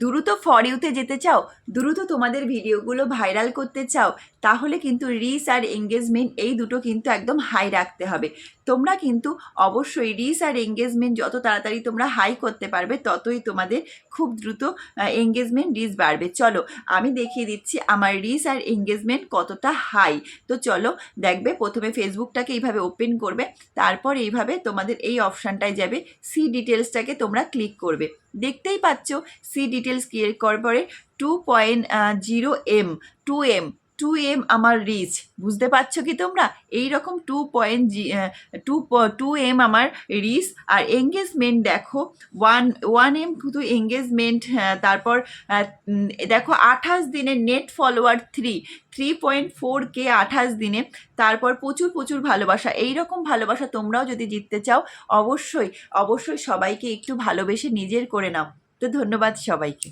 দ্রুত ফর ইউতে যেতে চাও, দ্রুত তোমাদের ভিডিওগুলো ভাইরাল করতে চাও, তাহলে কিন্তু রিস আর এঙ্গেজমেন্ট এই দুটো কিন্তু একদম হাই রাখতে হবে। তোমরা কিন্তু অবশ্যই রিস আর এঙ্গেজমেন্ট যত তাড়াতাড়ি তোমরা হাই করতে পারবে, ততই তোমাদের খুব দ্রুত এঙ্গেজমেন্ট রিস বাড়বে। চলো, আমি দেখিয়ে দিচ্ছি আমার রিস আর এঙ্গেজমেন্ট কতটা হাই তো চলো, দেখবে প্রথমে ফেসবুকটাকে এইভাবে ওপেন করবে, তারপর এইভাবে তোমাদের এই অপশানটায় যাবে সি ডিটেলসটাকে তোমরা ক্লিক করবে। দেখতেই পাচ্ছ সি ক্লিক করার পরে two point zero M two M two M আমার রিচ বুঝতে পারছ কি তোমরা? এই রকম two point G two two M আমার রিচ আর এঙ্গেজমেন্ট দেখো ওয়ান ওয়ান এম শুধু এঙ্গেজমেন্ট তারপর দেখো আঠাশ দিনে net follower three three point four K আঠাশ দিনে। তারপর প্রচুর প্রচুর ভালোবাসা। এই রকম ভালোবাসা তোমরাও যদি জিততে চাও, অবশ্যই অবশ্যই সবাইকে একটু ভালোবেসে নিজের করে নাও। তো ধন্যবাদ সবাইকে।